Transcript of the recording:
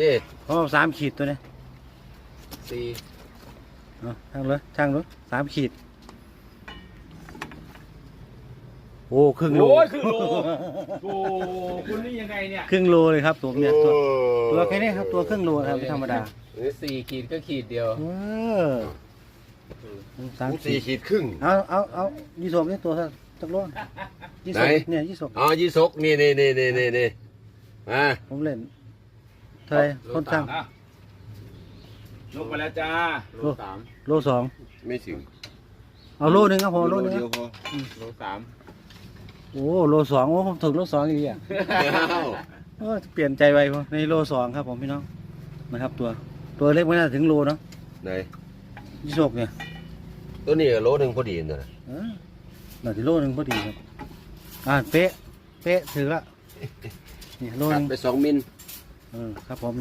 เด้เพราะว่าสามขีดตัวเนี้ยสี่เอาช่างเลยช่างเลยสามขีด โอ้ครึ่งโล โอ้ยครึ่งโลโอ้คุณนี่ยังไงเนี่ยครึ่งโลเลยครับตัวเนี่ยตัวตัวแค่นี้ครับตัวครึ่งโลครับธรรมดาหรือสี่ขีดก็ขีดเดียว เออสามขีสี่ดขีดครึ่ง เอาเอาเอายี่สบนี่ตัวสักสักโลยี่สบไหน เนี่ยยี่สบอ๋อยี่สกนี่นี่นี่นี่นี่นี่อ่าผมเล่น เท่าไหรคนช่างอะลงไปแล้วจ้าโลสามโลสองไม่ถึงเอาโลหนึ่งครับพอโลหนึ่งคเดีรัยวบพอโลสามโอ้โลสองโอ้ผมถึงโลสองอีกอะอ้าวเออเปลี่ยนใจไวพอในโลสองครับผมพี่น้องนะครับ ตัวตัวเล็กไม่น่าถึงโลเนาะไหนยี่สบเนี่ยตัวนี้โลหนึ่งพอดีนะเออน่าจะโลหนึ่งพอดีครับอ่าเป๊ะเป๊ะถือละนี่โลหตัดนึ่งไปสองมิลเออ ครับผม